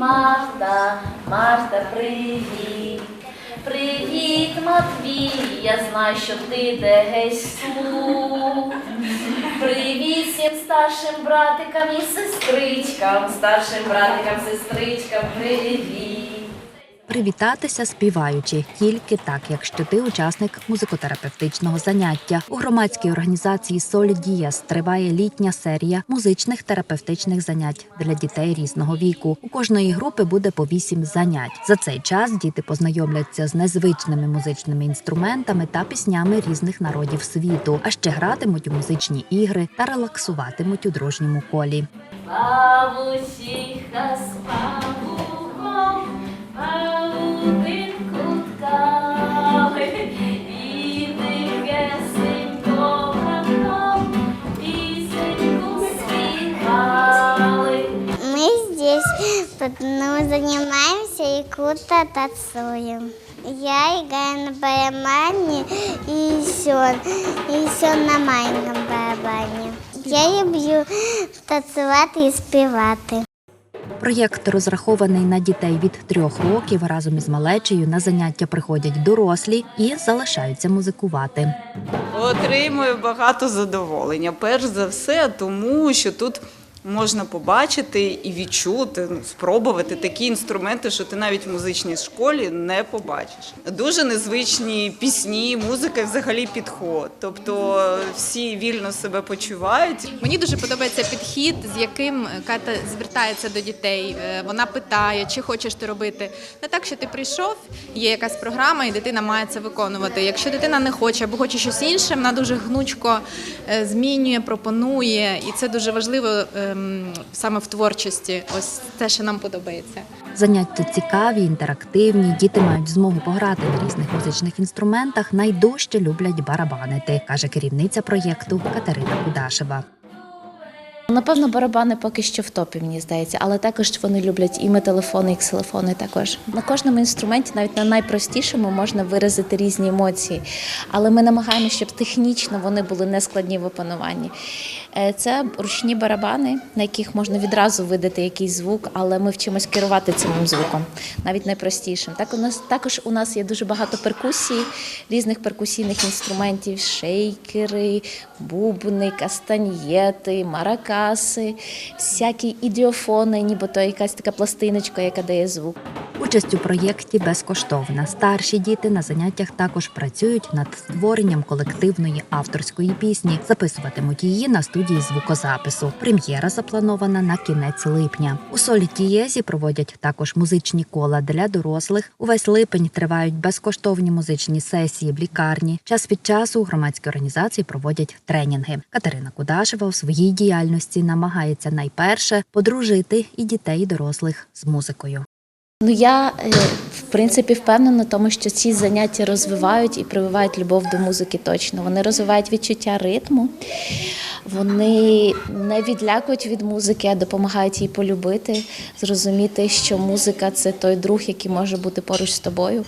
Марта, Марта, привіт. Привіт, Матвій, я знаю, що ти десь тут. Привіт всім старшим братикам і сестричкам, старшим братикам, сестричкам, привіт. Привітатися співаючи тільки так, якщо ти учасник музикотерапевтичного заняття. У громадській організації Солі Діас триває літня серія музичних терапевтичних занять для дітей різного віку. У кожної групи буде по вісім занять. За цей час діти познайомляться з незвичними музичними інструментами та піснями різних народів світу, а ще гратимуть у музичні ігри та релаксуватимуть у дружньому колі. Бабусіха з павуком, павутинку ткали, і тихесенько граном пісеньку співали. Мы здесь ну, занимаемся и круто танцуем. Я играю на барабане и еще, и еще на маленьком барабані. Я люблю танцювати і співати. Проєкт розрахований на дітей від трьох років. Разом із малечею на заняття приходять дорослі і залишаються музикувати. Отримую багато задоволення. Перш за все, тому що тут можна побачити і відчути, ну, спробувати такі інструменти, що ти навіть в музичній школі не побачиш. Дуже незвичні пісні, музика взагалі підход. Тобто всі вільно себе почувають. Мені дуже подобається підхід, з яким Ката звертається до дітей. Е, Вона питає, чи хочеш ти робити. Не так, що ти прийшов, є якась програма, і дитина має це виконувати. Якщо дитина не хоче або хоче щось інше, вона дуже гнучко е, змінює, пропонує, і це дуже важливо ем, саме в творчості. Ось те, що нам подобається. Заняття цікаві, інтерактивні. Діти мають змогу пограти на різних музичних інструментах. Найдужче люблять барабанити, каже керівниця проєкту Катерина Кудашева. Напевно, барабани поки що в топі, мені здається, але також вони люблять і металофони, і ксилофони також. На кожному інструменті, навіть на найпростішому, можна виразити різні емоції. Але ми намагаємося, щоб технічно вони були не складні в опануванні. Е, Це ручні барабани, на яких можна відразу видати якийсь звук, але ми вчимось керувати цим звуком, навіть найпростішим. Так у нас також у нас є дуже багато перкусії, різних перкусійних інструментів: шейкери, бубни, кастаньєти, маракаси, всякі ідіофони, нібито якась така пластиночка, яка дає звук. Участь у проєкті безкоштовна. Старші діти на заняттях також працюють над створенням колективної авторської пісні. Записуватимуть її на студії звукозапису. Прем'єра запланована на кінець липня. У солі Тієзі проводять також музичні кола для дорослих. Увесь липень тривають безкоштовні музичні сесії в лікарні. Час від часу громадські організації проводять тренінги. Катерина Кудашева у своїй діяльності намагається найперше подружити і дітей, і дорослих з музикою. Ну я е, в принципі впевнена тому, що ці заняття розвивають і прививають любов до музики точно. Вони розвивають відчуття ритму, вони не відлякують від музики, а допомагають їй полюбити, зрозуміти, що музика це той друг, який може бути поруч з тобою.